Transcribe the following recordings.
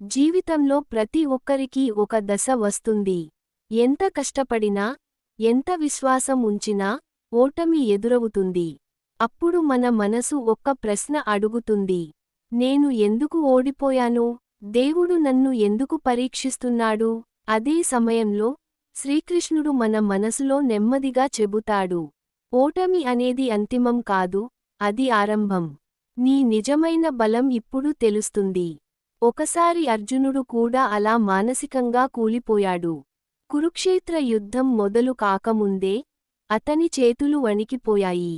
జీవితంలో ప్రతి ఒక్కరికీ ఒక దశ వస్తుంది. ఎంత కష్టపడినా ఎంత విశ్వాసం ఉంచినా ఓటమి ఎదురవుతుంది. అప్పుడు మన మనసు ఒక్క ప్రశ్న అడుగుతుంది. నేను ఎందుకు ఓడిపోయాను? దేవుడు నన్ను ఎందుకు పరీక్షిస్తున్నాడు? అదే సమయంలో శ్రీకృష్ణుడు మన మనసులో నెమ్మదిగా చెబుతాడు. ఓటమి అనేది అంతిమం కాదు అది ఆరంభం. నీ నిజమైన బలం ఇప్పుడు తెలుస్తుంది. ఒకసారి అర్జునుడు కూడా అలా మానసికంగా కూలిపోయాడు. కురుక్షేత్ర యుద్ధం మొదలు కాకముందే అతని చేతులు వణికిపోయాయి.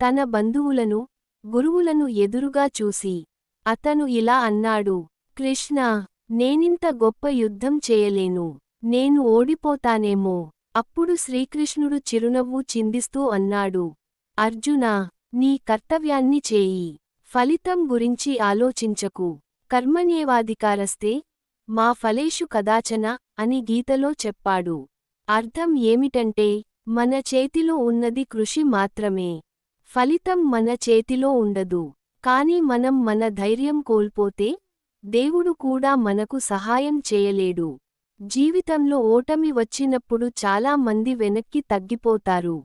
తన బంధువులను గురువులను ఎదురుగా చూసి అతను ఇలా అన్నాడు కృష్ణ నేనింత గొప్ప యుద్ధం చేయలేను. నేను ఓడిపోతానేమో. అప్పుడు శ్రీకృష్ణుడు చిరునవ్వు చిందిస్తూ అన్నాడు అర్జునా నీ కర్తవ్యాన్ని చేయి. ఫలితం గురించి ఆలోచించకు. కర్మణ్యేవాధికారస్తే మా ఫలేషు కదాచన అని గీతలో చెప్పాడు. అర్థం ఏమిటంటే మన చేతిలో ఉన్నది కృషి మాత్రమే. ఫలితం మన చేతిలో ఉండదు. కాని మనం మన ధైర్యం కోల్పోతే దేవుడు కూడా మనకు సహాయం చేయలేడు. జీవితంలో ఓటమి వచ్చినప్పుడు చాలా మంది వెనక్కి తగ్గిపోతారు.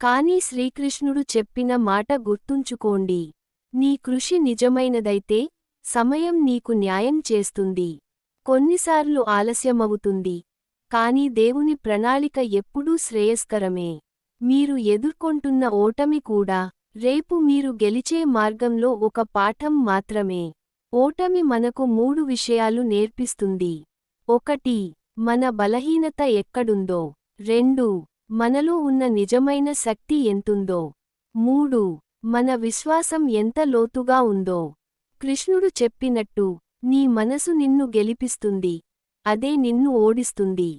కాని శ్రీకృష్ణుడు చెప్పిన మాట గుర్తుంచుకోండి. నీ కృషి నిజమైనదైతే సమయం నీకు న్యాయం చేస్తుంది. కొన్నిసార్లు ఆలస్యమవుతుంది. కాని దేవుని ప్రణాళిక ఎప్పుడూ శ్రేయస్కరమే. మీరు ఎదుర్కొంటున్న ఓటమి కూడా రేపు మీరు గెలిచే మార్గంలో ఒక పాఠం మాత్రమే. ఓటమి మనకు మూడు విషయాలు నేర్పిస్తుంది. ఒకటి మన బలహీనత ఎక్కడుందో. రెండు మనలో ఉన్న నిజమైన శక్తి ఎంతుందో. మూడు మన విశ్వాసం ఎంత లోతుగా ఉందో. కృష్ణుడు చెప్పినట్టు నీ మనసు నిన్ను గెలిపిస్తుంది. అదే నిన్ను ఓడిస్తుంది.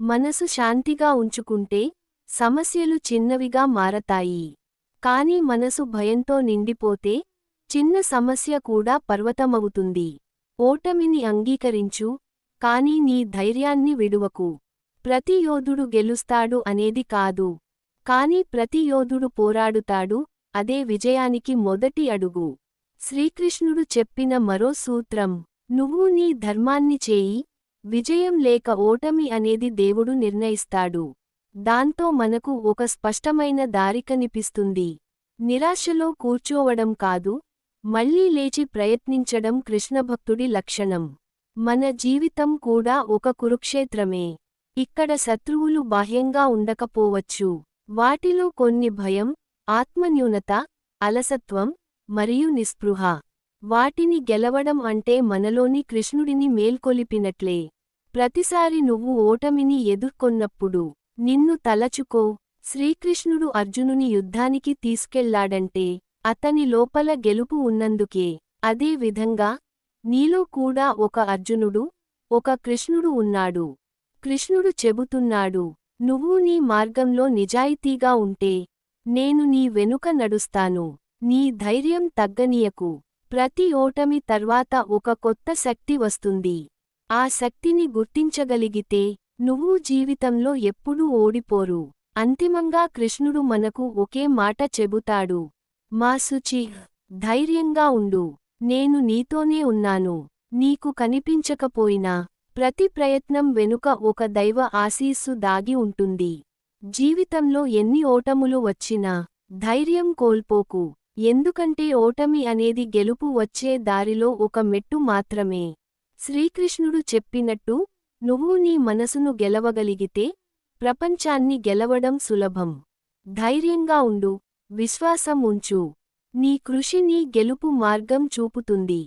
మనసు శాంతిగా ఉంచుకుంటే సమస్యలు చిన్నవిగా మారతాయి. కాని మనసు భయంతో నిండిపోతే చిన్న సమస్య కూడా పర్వతమవుతుంది. ఓటమిని అంగీకరించు కాని నీ ధైర్యాన్ని విడువకు. ప్రతి యోధుడు గెలుస్తాడు అనేది కాదు. కాని ప్రతి యోధుడు పోరాడుతాడు అదే విజయానికి మొదటి అడుగు. శ్రీకృష్ణుడు చెప్పిన మరో సూత్రం నువ్వు నీ ధర్మాన్ని చేయి విజయం లేక ఓటమి అనేది దేవుడు నిర్ణయిస్తాడు. దాంతో మనకు ఒక స్పష్టమైన దారి కనిపిస్తుంది. నిరాశలో కూర్చోవడం కాదు మళ్ళీ లేచి ప్రయత్నించడం కృష్ణభక్తుడి లక్షణం. మన జీవితం కూడా ఒక కురుక్షేత్రమే. ఇక్కడ శత్రువులు బాహ్యంగా ఉండకపోవచ్చు. వాటిలో కొన్ని భయం ఆత్మన్యూనత అలసత్వం మరియు నిస్పృహ. వాటిని గెలవడం అంటే మనలోని కృష్ణుడిని మేల్కొలిపినట్లే. ప్రతిసారి నువ్వు ఓటమిని ఎదుర్కొన్నప్పుడు నిన్ను తలచుకో. శ్రీకృష్ణుడు అర్జునుని యుద్ధానికి తీసుకెళ్ళాడంటే అతని లోపల గెలుపు ఉన్నందుకే. అదే విధంగా నీలో కూడా ఒక అర్జునుడు ఒక కృష్ణుడు ఉన్నాడు. కృష్ణుడు చెబుతున్నాడు నువ్వు నీ మార్గంలో నిజాయితీగా ఉంటే నేను నీ వెనుక నడుస్తాను. నీ ధైర్యం తగ్గనీయకు. ప్రతి ఓటమి తర్వాత ఒక కొత్త శక్తి వస్తుంది. ఆ శక్తిని గుర్తించగలిగితే నువ్వు జీవితంలో ఎప్పుడూ ఓడిపోరు. అంతిమంగా కృష్ణుడు మనకు ఒకే మాట చెబుతాడు. మా శుచి ధైర్యంగా ఉండు. నేను నీతోనే ఉన్నాను. నీకు కనిపించకపోయినా ప్రతి ప్రయత్నం వెనుక ఒక దైవ ఆశీస్సు దాగి ఉంటుంది. జీవితంలో ఎన్ని ఓటములు వచ్చినా ధైర్యం కోల్పోకు. ఎందుకంటే ఓటమి అనేది గెలుపు వచ్చే దారిలో ఒక మెట్టు మాత్రమే. శ్రీకృష్ణుడు చెప్పినట్టు నువ్వు నీ మనసును గెలవగలిగితే ప్రపంచాన్ని గెలవడం సులభం. ధైర్యంగా ఉండు విశ్వాసం ఉంచు. నీ కృషి నీ గెలుపు మార్గం చూపుతుంది.